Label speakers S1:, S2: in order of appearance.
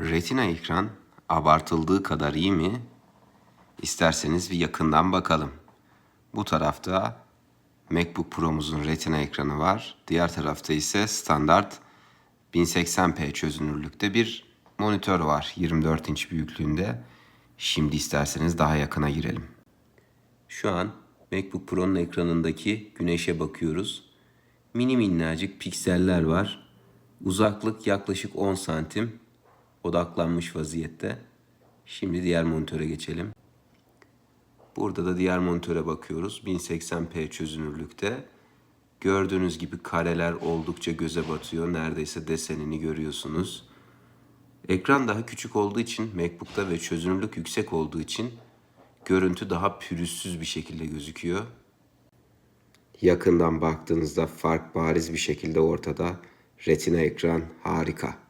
S1: Retina ekran abartıldığı kadar iyi mi? İsterseniz bir yakından bakalım. Bu tarafta MacBook Pro'muzun Retina ekranı var. Diğer tarafta ise standart 1080p çözünürlükte bir monitör var 24 inç büyüklüğünde. Şimdi isterseniz daha yakına girelim. Şu an MacBook Pro'nun ekranındaki güneşe bakıyoruz. Mini minnacık pikseller var. Uzaklık yaklaşık 10 santim. Odaklanmış vaziyette. Şimdi diğer monitöre geçelim. Burada da diğer monitöre bakıyoruz. 1080p çözünürlükte. Gördüğünüz gibi kareler oldukça göze batıyor. Neredeyse desenini görüyorsunuz. Ekran daha küçük olduğu için MacBook'ta ve çözünürlük yüksek olduğu için görüntü daha pürüzsüz bir şekilde gözüküyor. Yakından baktığınızda fark bariz bir şekilde ortada. Retina ekran harika.